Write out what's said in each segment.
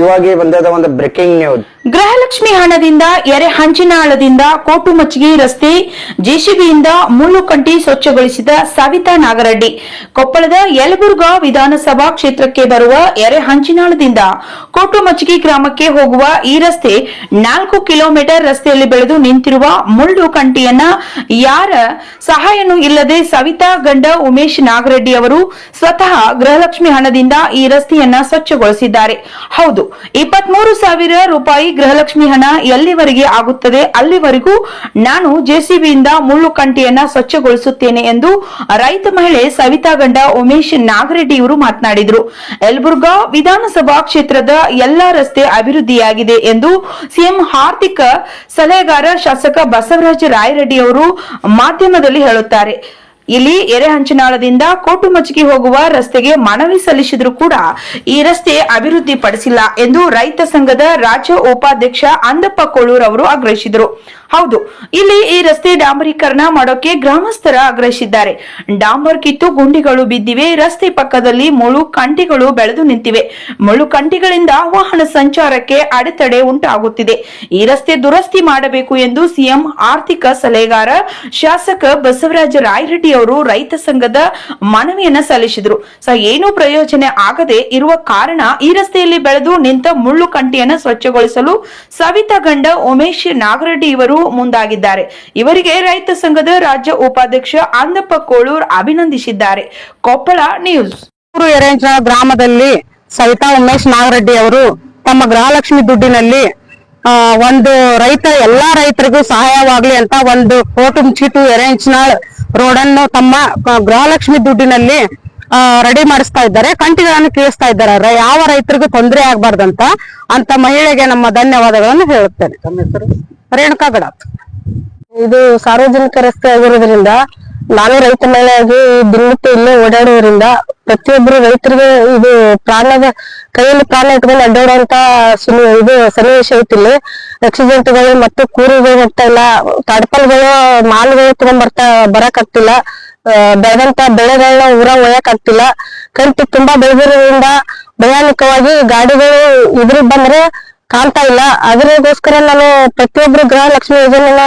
ಇವಾಗೆ ಬಂದದ ಒಂದು ಬ್ರೇಕಿಂಗ್ ನ್ಯೂಸ್ ಗೃಹಲಕ್ಷ್ಮಿ ಹಣದಿಂದ ಎರೆ ಹಂಚಿನಾಳದಿಂದ ಕೋಟುಮಚ್ಚಿಗೆ ರಸ್ತೆ ಜೆಸಿಬಿಯಿಂದ ಮುಳ್ಳು ಕಂಟಿ ಸ್ವಚ್ಛಗೊಳಿಸಿದ ಸವಿತಾ ನಾಗರೆಡ್ಡಿ. ಕೊಪ್ಪಳದ ಯಲಬುರ್ಗಾ ವಿಧಾನಸಭಾ ಕ್ಷೇತ್ರಕ್ಕೆ ಬರುವ ಎರೆ ಹಂಚಿನಾಳದಿಂದ ಕೋಟುಮಚ್ಚಿಗೆ ಗ್ರಾಮಕ್ಕೆ ಹೋಗುವ ಈ ರಸ್ತೆ ನಾಲ್ಕು ಕಿಲೋಮೀಟರ್ ರಸ್ತೆಯಲ್ಲಿ ಬೆಳೆದು ನಿಂತಿರುವ ಮುಳ್ಳು ಕಂಟಿಯನ್ನ ಯಾರ ಸಹಾಯನೂ ಇಲ್ಲದೆ ಸವಿತಾ ಗಂಡ ಉಮೇಶ್ ನಾಗರೆಡ್ಡಿ ಅವರು ಸ್ವತಃ ಗೃಹಲಕ್ಷ್ಮಿ ಹಣದಿಂದ ಈ ರಸ್ತೆಯನ್ನ ಸ್ವಚ್ಛಗೊಳಿಸಿದ್ದಾರೆ. ಹೌದು ಇಪ್ಪತ್ಮೂರು ಸಾವಿರ ರೂಪಾಯಿ ಗೃಹಲಕ್ಷ್ಮಿ ಹಣ ಎಲ್ಲಿವರೆಗೆ ಆಗುತ್ತದೆ? ಅಲ್ಲಿವರೆಗೂ ನಾನು ಜೆಸಿಬಿಯಿಂದ ಮುಳ್ಳು ಕಂಟಿಯನ್ನ ಸ್ವಚ್ಛಗೊಳಿಸುತ್ತೇನೆ ಎಂದು ರೈತ ಮಹಿಳೆ ಸವಿತಾ ಗಂಡ ಉಮೇಶ್ ನಾಗರೆಡ್ಡಿ ಇವರು ಮಾತನಾಡಿದರು. ಯಲಬುರ್ಗಾ ವಿಧಾನಸಭಾ ಕ್ಷೇತ್ರದ ಎಲ್ಲಾ ರಸ್ತೆ ಅಭಿವೃದ್ಧಿಯಾಗಿದೆ ಎಂದು ಸಿಎಂ ಆರ್ಥಿಕ ಸಲಹೆಗಾರ ಶಾಸಕ ಬಸವರಾಜ ರಾಯರೆಡ್ಡಿ ಅವರು ಮಾಧ್ಯಮದಲ್ಲಿ ಹೇಳುತ್ತಾರೆ. ಇಲ್ಲಿ ಎರೆಹಂಚನಾಳದಿಂದ ಕೋಟುಮಚ್ಚಿಗೆ ಹೋಗುವ ರಸ್ತೆಗೆ ಮನವಿ ಸಲ್ಲಿಸಿದ್ರು ಕೂಡ ಈ ರಸ್ತೆ ಅಭಿವೃದ್ಧಿ ಪಡಿಸಿಲ್ಲ ಎಂದು ರೈತ ಸಂಘದ ರಾಜ್ಯ ಉಪಾಧ್ಯಕ್ಷ ಅಂದಪ್ಪ ಕೋಳೂರ್ ಅವರು ಆಗ್ರಹಿಸಿದರು. ಹೌದು, ಇಲ್ಲಿ ಈ ರಸ್ತೆ ಡಾಂಬರೀಕರಣ ಮಾಡೋಕೆ ಗ್ರಾಮಸ್ಥರ ಆಗ್ರಹಿಸಿದ್ದಾರೆ. ಡಾಂಬರ್ ಕಿತ್ತು ಗುಂಡಿಗಳು ಬಿದ್ದಿವೆ, ರಸ್ತೆ ಪಕ್ಕದಲ್ಲಿ ಮುಳು ಕಂಟಿಗಳು ಬೆಳೆದು ನಿಂತಿವೆ. ಮುಳು ಕಂಟಿಗಳಿಂದ ವಾಹನ ಸಂಚಾರಕ್ಕೆ ಅಡೆತಡೆ ಉಂಟಾಗುತ್ತಿದೆ. ಈ ರಸ್ತೆ ದುರಸ್ತಿ ಮಾಡಬೇಕು ಎಂದು ಸಿಎಂ ಆರ್ಥಿಕ ಸಲಹೆಗಾರ ಶಾಸಕ ಬಸವರಾಜ ರಾಯರೆಡ್ಡಿ ಅವರು ರೈತ ಸಂಘದ ಮನವಿಯನ್ನ ಸಲ್ಲಿಸಿದ್ರು. ಸೊ ಏನೂ ಪ್ರಯೋಜನ ಆಗದೆ ಇರುವ ಕಾರಣ ಈ ರಸ್ತೆಯಲ್ಲಿ ಬೆಳೆದು ನಿಂತ ಮುಳ್ಳು ಕಂಟಿಯನ್ನ ಸ್ವಚ್ಛಗೊಳಿಸಲು ಸವಿತಾ ಗಂಡ ಉಮೇಶ್ ನಾಗರೆಡ್ಡಿ ಇವರು ಮುಂದಾಗಿದ್ದಾರೆ. ಇವರಿಗೆ ರೈತ ಸಂಘದ ರಾಜ್ಯ ಉಪಾಧ್ಯಕ್ಷ ಅಂದಪ್ಪ ಕೋಳೂರ್ ಅಭಿನಂದಿಸಿದ್ದಾರೆ. ಕೊಪ್ಪಳ ನ್ಯೂಸ್. ಗ್ರಾಮದಲ್ಲಿ ಸವಿತಾ ಉಮೇಶ್ ನಾಗರೆಡ್ಡಿ ಅವರು ತಮ್ಮ ಗೃಹಲಕ್ಷ್ಮಿ ದುಡ್ಡಿನಲ್ಲಿ ಒಂದು ರೈತ, ಎಲ್ಲಾ ರೈತರಿಗೂ ಸಹಾಯವಾಗ್ಲಿ ಅಂತ ಒಂದು ಕೋಟು ಚೀಟು ಎರೆಂಚ್ನಾಳ್ ರೋಡ್ ಅನ್ನು ತಮ್ಮ ಗೃಹಲಕ್ಷ್ಮಿ ದುಡ್ಡಿನಲ್ಲಿ ರೆಡಿ ಮಾಡಿಸ್ತಾ ಇದ್ದಾರೆ. ಕಂಟಿಗಳನ್ನು ಕೀಳಿಸ್ತಾ ಇದ್ದಾರೆ. ಯಾವ ರೈತರಿಗೂ ತೊಂದರೆ ಆಗ್ಬಾರ್ದಂತ ಅಂತ ಮಹಿಳೆಗೆ ನಮ್ಮ ಧನ್ಯವಾದಗಳನ್ನು ಹೇಳುತ್ತೇನೆ. ರೇಣುಕಾ ಗಡಾತ್. ಇದು ಸಾರ್ವಜನಿಕ ರಸ್ತೆ ಆಗಿರೋದ್ರಿಂದ ನಾನು ರೈತ ಮಹಿಳೆಯಾಗಿ ದಿನನಿತ್ಯ ಇಲ್ಲೇ ಓಡಾಡೋದ್ರಿಂದ ಪ್ರತಿಯೊಬ್ಬರು ರೈತರಿಗೆ ಇದು ಪ್ರಾಣದ, ಕೈಯಲ್ಲಿ ಪ್ರಾಣ ಇಟ್ಕೊಂಡು ಅಡ್ಡಾಡುವಂತ ಸುನಿ- ಇದು ಸನ್ನಿವೇಶ ಐತಿ ಇಲ್ಲಿ. ಆಕ್ಸಿಡೆಂಟ್ಗಳು ಮತ್ತು ಕೂರುಗಳು ಹೋಗ್ತಾ ಇಲ್ಲ. ತಡಪಲ್ಗಳು, ಮಾಲ್ಗಳು ತಗೊಂಡ್ ಬರ್ತಾ ಬರಕ್ ಆಗ್ತಿಲ್ಲ ಬೆಳೆದಂತ ಬೆಳೆಗಳನ್ನ ಊರ ಒಯ್ಯಕ್ ಆಗ್ತಿಲ್ಲ ಕಂಟಿ ತುಂಬಾ ಬೆಳೆದಿರೋದ್ರಿಂದ ಭಯಾನಕವಾಗಿ ಗಾಡಿಗಳು ಇದ್ರ ಬಂದ್ರೆ ಕಾಣ್ತಾ ಇಲ್ಲ. ಅದಕ್ಕೋಸ್ಕರ ನಾನು ಪ್ರತಿಯೊಬ್ರು ಗೃಹಲಕ್ಷ್ಮಿ ಯೋಜನೆನ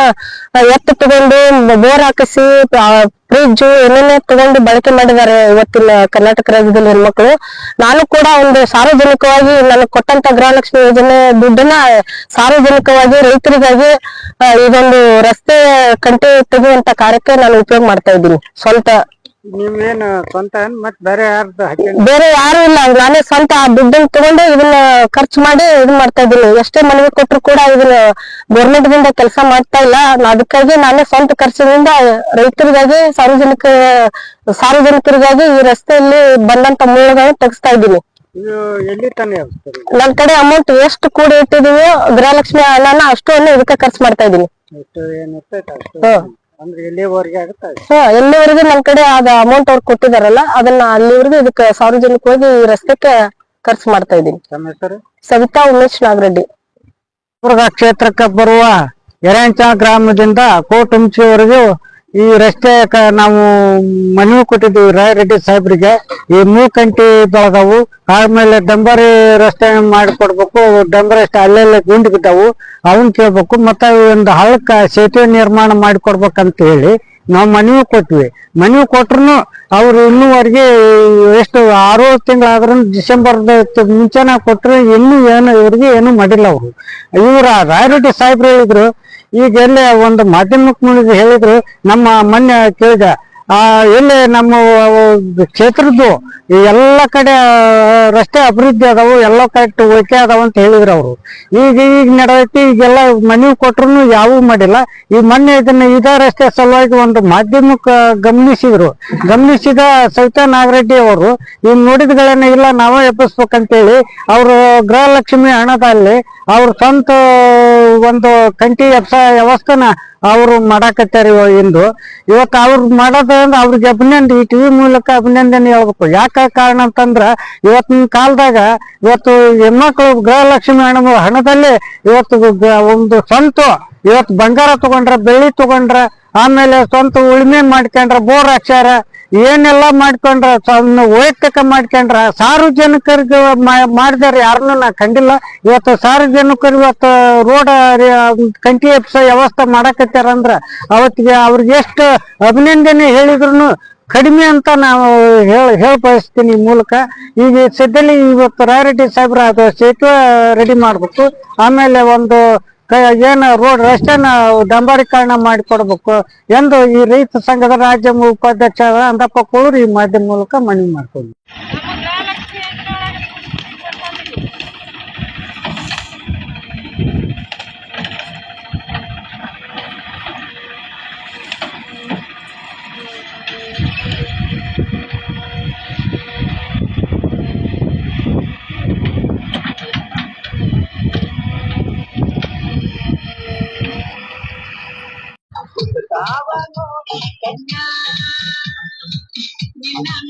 ಎತ್ತು ತಗೊಂಡು ಬೋರ್ ಹಾಕಿಸಿ ಫ್ರಿಜ್ ಏನೇನೇ ತಗೊಂಡು ಬಳಕೆ ಮಾಡಿದ್ದಾರೆ ಇವತ್ತಿನ ಕರ್ನಾಟಕ ರಾಜ್ಯದಲ್ಲಿ ಹೆಣ್ಮಕ್ಳು. ನಾನು ಕೂಡ ಒಂದು ಸಾರ್ವಜನಿಕವಾಗಿ ನನಗೆ ಕೊಟ್ಟಂತ ಗೃಹಲಕ್ಷ್ಮಿ ಯೋಜನೆ ದುಡ್ಡನ್ನ ಸಾರ್ವಜನಿಕವಾಗಿ, ರೈತರಿಗಾಗಿ ಇದೊಂದು ರಸ್ತೆ ಕಂಟೆ ತೆಗೆಯುವಂತ ಕಾರ್ಯಕ್ಕೆ ನಾನು ಉಪಯೋಗ ಮಾಡ್ತಾ ಇದ್ದೀನಿ. ಸ್ವಂತ ನೀವೇನ್ ಸ್ವಂತ ಏನ್ ಮತ್ ಬೇರೆ ಯಾರ್ದು ಬೇರೆ ಯಾರು ಇಲ್ಲ. ನಾನೇ ಸ್ವಂತ ಆ ದುಡ್ಡನ್ನ ತಗೊಂಡು ಇದನ್ನ ಖರ್ಚು ಮಾಡಿ ಇದನ್ ಮಾಡ್ತಾ ಇದ್ದೀನಿ. ಎಷ್ಟೇ ಮನವಿ ಕೊಟ್ರು ಕೂಡ ಇದನ್ನ ಗೌರ್ಮೆಂಟ್ ದಿಂದ ಕೆಲಸ ಮಾಡ್ತಾ ಇಲ್ಲ. ನಾ- ಅದಕ್ಕಾಗಿ ನಾನೇ ಸ್ವಂತ ಖರ್ಚಿನಿಂದ ರೈತರಿಗಾಗಿ ಸಾರ್ವಜನಿಕ ಸಾರ್ವಜನಿಕರಿಗಾಗಿ ಈ ರಸ್ತೆಯಲ್ಲಿ ಬಂದಂತ ಮೂಲಗಳನ್ನ ತೆಗಿಸ್ತಾ ಇದ್ದೀನಿ. ಇದು ಎಲ್ಲಿ ತಾನೇ ವ್ಯವಸ್ಥೆ ನನ್ ಕಡೆ ಅಮೌಂಟ್ ಎಷ್ಟು ಕೂಡಿ ಇಟ್ಟಿದೀವೋ ಗೃಹಲಕ್ಷ್ಮಿ ಹಣನ ಅಷ್ಟು ಇದಕ್ಕೆ ಖರ್ಚು ಮಾಡ್ತಾ ಎಷ್ಟು ಅಷ್ಟು? ಹ್ಮ್. ಅಂದ್ರೆ ಎಲ್ಲಿವರೆಗೆ ಆಗುತ್ತೆ. ಹಾ ಎಲ್ಲಿವರೆಗೂ ನಮ್ ಕಡೆ ಅದ ಅಮೌಂಟ್ ಅವ್ರು ಕೊಟ್ಟಿದಾರಲ್ಲ ಅದನ್ನ ಅಲ್ಲಿವರೆಗೂ ಇದಕ್ಕೆ ಸಾರ್ವಜನಿಕವಾಗಿ ಈ ರಸ್ತೆಗೆ ಖರ್ಚು ಮಾಡ್ತಾ ಇದೀನಿ ತಮ್ಮ ಹೆಸರು? ಸವಿತಾ ಉಮೇಶ್ ನಾಗರೆಡ್ಡಿ. ಕ್ಷೇತ್ರಕ್ಕೆ ಬರುವ ಎರೆಂಚ ಗ್ರಾಮದಿಂದ ಕೋಟುಂಚಿವರೆಗೂ ಈ ರಸ್ತೆ ನಾವು ಮನವಿ ಕೊಟ್ಟಿದ್ದೀವಿ ರಾಯರೆಡ್ಡಿ ಸಾಹೇಬ್ರಿಗೆ. ಈ ಮೂಕಂಟಿ ಬೆಳೆದವು ಆಮೇಲೆ ಡಂಬರಿ ರಸ್ತೆ ಮಾಡಿಕೊಡ್ಬೇಕು, ಡಂಬರ್ ರಸ್ತೆ ಅಲ್ಲೆಲ್ಲ ಗುಂಡು ಬಿದ್ದಾವು, ಅವನ್ ಕೇಳ್ಬೇಕು, ಮತ್ತೆ ಒಂದು ಹಳಕ ಸೇತುವೆ ನಿರ್ಮಾಣ ಮಾಡಿಕೊಡ್ಬೇಕಂತ ಹೇಳಿ ನಾವು ಮನವಿ ಕೊಟ್ವಿ. ಮನವಿ ಕೊಟ್ರು ಅವ್ರು ಇನ್ನೂವರೆಗೆ ಎಷ್ಟು ಆರು ತಿಂಗಳಾದ್ರೂ ಡಿಸೆಂಬರ್ ಮುಂಚೆನ ಕೊಟ್ಟರೆ ಇನ್ನೂ ಏನು, ಇವ್ರಿಗೆ ಏನು ಮಾಡಿಲ್ಲ ಅವರು. ಇವ್ರ ರಾಯರೆಡ್ಡಿ ಸಾಹೇಬ್ರು ಹೇಳಿದ್ರು ಈಗ ಎಲ್ಲೇ ಒಂದು ಮಾಧ್ಯಮಕ್ಕೆ ಮುಂದೆ ಹೇಳಿದ್ರು ನಮ್ಮ ಮೊನ್ನೆ ಕೇಳಿದ ಆ ಎಲ್ಲಿ ನಮ್ಮ ಕ್ಷೇತ್ರದ್ದು ಎಲ್ಲ ಕಡೆ ರಸ್ತೆ ಅಭಿವೃದ್ಧಿ ಅದಾವು, ಎಲ್ಲ ಕರೆಕ್ಟ್ ಓಕೆ ಅದಾವ ಅಂತ ಹೇಳಿದ್ರು ಅವರು. ಈಗ ಈಗ ನಡೆದೈತಿ, ಈಗೆಲ್ಲ ಮನೆ ಕೊಟ್ರು ಯಾವೂ ಮಾಡಿಲ್ಲ. ಈ ಮೊನ್ನೆ ಇದನ್ನ ಇದೇ ರಸ್ತೆ ಸಲುವಾಗಿ ಒಂದು ಮಾಧ್ಯಮಕ್ಕೆ ಗಮನಿಸಿದ್ರು. ಗಮನಿಸಿದ ಸವಿತಾ ನಾಗರೆಡ್ಡಿ ಅವರು, ಈ ನೋಡಿದ್ಗಳನ್ನ ಇಲ್ಲ, ನಾವೇ ಎಬ್ಬಿಸ್ಬೇಕಂತೇಳಿ ಅವರು ಗೃಹಲಕ್ಷ್ಮಿ ಹಣದಲ್ಲಿ ಅವ್ರ ಸ್ವಂತ ಒಂದು ಕಂಟಿ ಎಬ್ಸ ವ್ಯವಸ್ಥೆನ ಅವರು ಮಾಡಾಕತ್ತಾರ ಇಂದು. ಇವತ್ತು ಅವ್ರು ಮಾಡೋದ್ರಿಂದ ಅವ್ರಿಗೆ ಈ ಟಿವಿ ಮೂಲಕ ಅಭಿನಂದನೆ ಹೇಳ್ಬೇಕು. ಯಾಕ ಕಾರಣ ಅಂತಂದ್ರ, ಇವತ್ತಿನ ಕಾಲದಾಗ, ಇವತ್ತು ಹೆಣ್ಮಕ್ಳು ಗೃಹಲಕ್ಷ್ಮಿ ಹಣ ಹಣದಲ್ಲಿ ಇವತ್ತು ಒಂದು ಸ್ವಂತ, ಇವತ್ತು ಬಂಗಾರ ತಗೊಂಡ್ರ, ಬೆಳ್ಳಿ ತಗೊಂಡ್ರ, ಆಮೇಲೆ ಸ್ವಂತ ಉಳುಮೆ ಮಾಡ್ಕೊಂಡ್ರ ಬೋರ್ ಹಾಕ್ಸ್ಯಾರ. ಏನೆಲ್ಲ ಮಾಡ್ಕೊಂಡ್ರ ತನ್ನ ವೈಯಕ್ತಿಕ ಮಾಡ್ಕೊಂಡ್ರ ಸಾರ್ವಜನಿಕರಿಗೆ ಮಾಡಿದಾರ ಯಾರನ್ನೂ ನಾ ಕಂಡಿಲ್ಲ. ಇವತ್ತು ಸಾರ್ವಜನಿಕರು ಇವತ್ತು ರೋಡ್ ಕಂಟಿ ಎಪ್ಸ ವ್ಯವಸ್ಥೆ ಮಾಡಕತ್ತಾರಂದ್ರ ಅವತ್ತಿಗೆ ಅವ್ರಿಗೆ ಎಷ್ಟು ಅಭಿನಂದನೆ ಹೇಳಿದ್ರು ಕಡಿಮೆ ಅಂತ ನಾವು ಹೇಳ, ಹೇಳಿ ಬಯಸ್ತೀನಿ ಈ ಮೂಲಕ. ಈಗ ಸದ್ಯದಲ್ಲಿ ಇವತ್ತು ರಾಯರೆಡ್ಡಿ ಸಾಹೇಬ್ರ ಅದು ಸೇತುವೆ ರೆಡಿ ಮಾಡ್ಬೇಕು ಆಮೇಲೆ ಒಂದು ಏನು ರೋಡ್ ರಸ್ತೆನ ಮಾಡಿ ಮಾಡಿಕೊಡ್ಬೇಕು ಎಂದು ಈ ರೈತ ಸಂಘದ ರಾಜ್ಯ ಉಪಾಧ್ಯಕ್ಷ ಅಂದಪ್ಪ ಕೋಳೂರು ಈ ಮಾಧ್ಯಮ ಮೂಲಕ ಮನವಿ ಮಾಡ್ಕೊಂಡು I'm